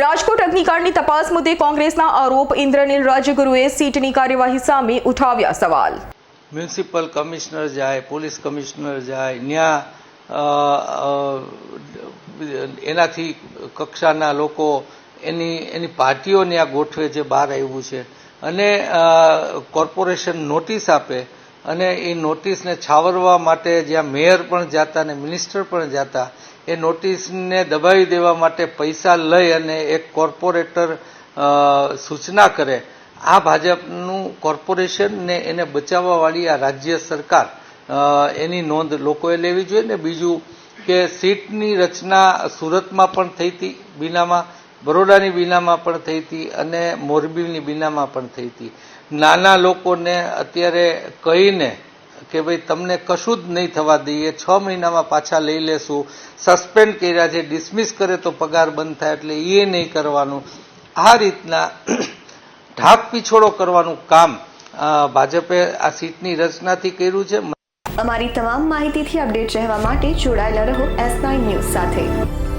રાજકોટ અગ્નિકાંડની તપાસ મુદ્દે કોંગ્રેસના આરોપ ઇન્દ્રનીલ રાજગુરુએ સીટની કાર્યવાહી સામે ઉઠાવ્યા સવાલ. મ્યુનિસિપલ કમિશનર જાય, પોલીસ કમિશનર જાય ત્યાં એનાથી કક્ષાના લોકો એની એની પાર્ટીઓને આ ગોઠવે છે બહાર આવ્યું છે. અને કોર્પોરેશન નોટિસ આપે અને એ નોટિસને છાવરવા માટે જ્યાં મેયર પણ જાતા અને મિનિસ્ટર પણ જાતા, એ નોટિસને દબાવી દેવા માટે પૈસા લઈ અને એક કોર્પોરેટર સૂચના કરે. આ ભાજપનું કોર્પોરેશનને એને બચાવવાવાળી આ રાજ્ય સરકાર એની નોંધ લોકોએ લેવી જોઈએ. ને બીજું કે સીટની રચના સુરતમાં પણ થઈ હતી, બીનામાં, બરોડાની બીનામાં પણ થઈ હતી અને મોરબીની બીનામાં પણ થઈ હતી. નાના લોકોને અત્યારે કહીને કે ભાઈ, તમને કશું જ નહીં થવા દઈએ, છ મહિનામાં પાછા લઈ લેશું. સસ્પેન્ડ કર્યા છે ડિસમિસ કરે તો પગાર બંધ થાય એટલે એ નહીં કરવાનું. આ રીતના ઢાક પીછોડો કરવાનું કામ ભાજપે આ સીટની રચનાથી કર્યું છે. અમારી તમામ માહિતીથી અપડેટ રહેવા માટે જોડાયેલા રહો એસ નાઇન ન્યૂઝ સાથે.